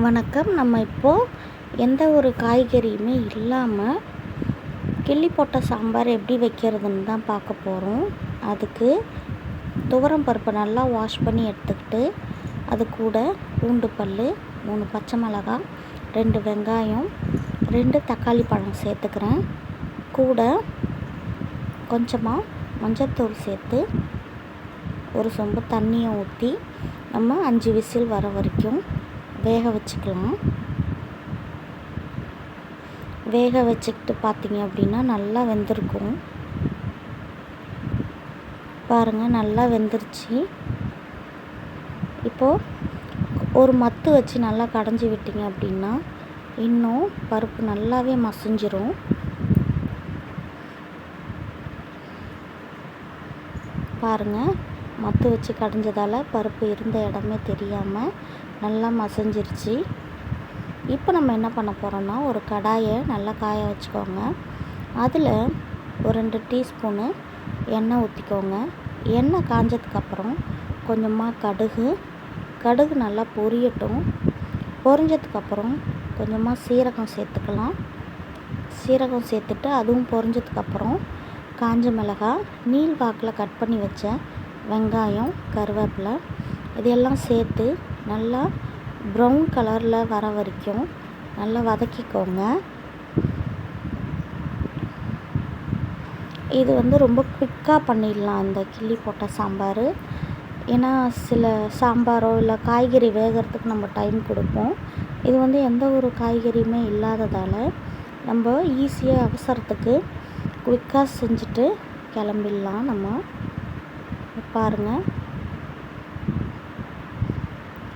வணக்கம். நம்ம இப்போது எந்த ஒரு காய்கறியுமே இல்லாமல் கிள்ளி போட்ட சாம்பார் எப்படி வைக்கிறதுன்னு தான் பார்க்க போகிறோம் அதுக்கு துவரம் பருப்பை நல்லா வாஷ் பண்ணி எடுத்துக்கிட்டு அது கூட பூண்டு பல் மூணு பச்சை மிளகாய் ரெண்டு வெங்காயம் ரெண்டு தக்காளி பழம் சேர்த்துக்கிறேன். கூட கொஞ்சமாக மஞ்சத்தூள் சேர்த்து ஒரு சொம்பு தண்ணியை ஊற்றி நம்ம அஞ்சு விசில் வர வரைக்கும் வேக வச்சுக்கலாம். வேக வச்சுக்கிட்டு பார்த்தீங்க அப்படின்னா நல்லா வெந்திருக்கும். பாருங்கள் நல்லா வெந்துருச்சு. இப்போது ஒரு மத்து வச்சு நல்லா கடைஞ்சி விட்டீங்க அப்படின்னா இன்னும் பருப்பு நல்லாவே மசிஞ்சிரும். பாருங்கள் மத்து வச்சு கடைஞ்சதால் பருப்பு இருந்த இடமே தெரியாமல் நல்லா மசிஞ்சிருச்சு. இப்போ நம்ம என்ன பண்ண போகிறோம்னா ஒரு கடாயை நல்லா காய வச்சுக்கோங்க. அதில் ஒரு ரெண்டு டீஸ்பூனு எண்ணெய் ஊற்றிக்கோங்க எண்ணெய் காஞ்சதுக்கப்புறம் கொஞ்சமாக கடுகு. கடுகு நல்லா பொரியட்டும். பொரிஞ்சதுக்கப்புறம் கொஞ்சமாக சீரகம் சேர்த்துக்கலாம். சீரகம் சேர்த்துட்டு அதுவும் பொரிஞ்சதுக்கப்புறம் காஞ்ச மிளகாய் நீள் வாக்கில் கட் பண்ணி வச்ச வெங்காயம் கருவேப்பிலை இதையெல்லாம் சேர்த்து நல்லா ப்ரௌன் கலரில் வர வரைக்கும் நல்லா வதக்கிக்கோங்க. இது வந்து ரொம்ப குவிக்காக பண்ணிடலாம் இந்த கிள்ளி போட்ட சாம்பார். ஏன்னா சில சாம்பாரோ இல்லை காய்கறி வேகிறதுக்கு நம்ம டைம் கொடுப்போம். இது வந்து எந்த ஒரு காய்கறியுமே இல்லாததால் நம்ம ஈஸியாக அவசரத்துக்கு குவிக்காக செஞ்சுட்டு கிளம்பிடலாம் நம்ம. பாருங்கள்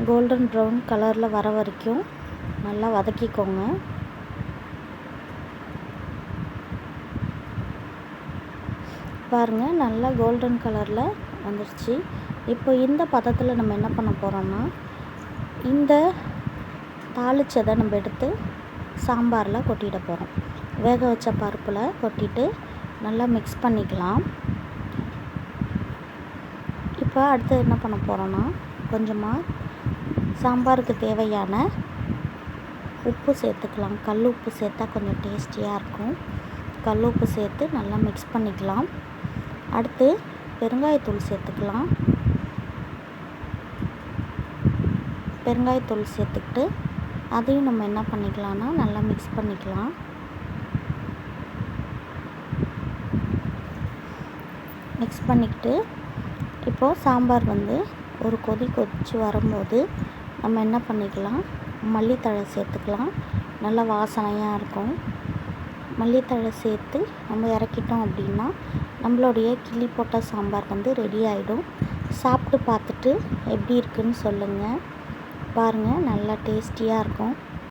கோல்டன் ப்ரௌன் கலரில் வர வரைக்கும் நல்லா வதக்கிக்கோங்க. பாருங்கள் நல்லா கோல்டன் கலரில் வந்துருச்சு. இப்போ இந்த பதத்தில் நம்ம என்ன பண்ண போகிறோம்னா இந்த தாளிச்சதை நம்ம எடுத்து சாம்பாரில் கொட்டிட போகிறோம் வேக வச்ச பருப்பில் கொட்டிட்டு நல்லா மிக்ஸ் பண்ணிக்கலாம். இப்போ அடுத்து என்ன பண்ண போகிறோன்னா கொஞ்சமாக சாம்பாருக்கு தேவையான உப்பு சேர்த்துக்கலாம். கல் உப்பு சேர்த்தா கொஞ்சம் டேஸ்டியாக இருக்கும். கல் உப்பு சேர்த்து நல்லா மிக்ஸ் பண்ணிக்கலாம். அடுத்து பெருங்காயத்தூள் சேர்த்துக்கலாம். பெருங்காயத்தூள் சேர்த்துக்கிட்டு அதையும் நம்ம என்ன பண்ணிக்கலாம்னா நல்லா மிக்ஸ் பண்ணிக்கலாம். மிக்ஸ் பண்ணிக்கிட்டு இப்போது சாம்பார் வந்து ஒரு கொதி கொதித்து வரும்போது நம்ம என்ன பண்ணிக்கலாம்? மல்லித்தழை சேர்த்துக்கலாம். நல்லா வாசனையாக இருக்கும். மல்லித்தழை சேர்த்து நம்ம இறக்கிட்டோம் அப்படின்னா நம்மளுடைய கிள்ளி போட்ட சாம்பார் வந்து ரெடி ஆகிடும் சாப்பிட்டு பார்த்துட்டு எப்படி இருக்குன்னு சொல்லுங்கள் பாருங்கள் நல்லா டேஸ்டியாக இருக்கும்.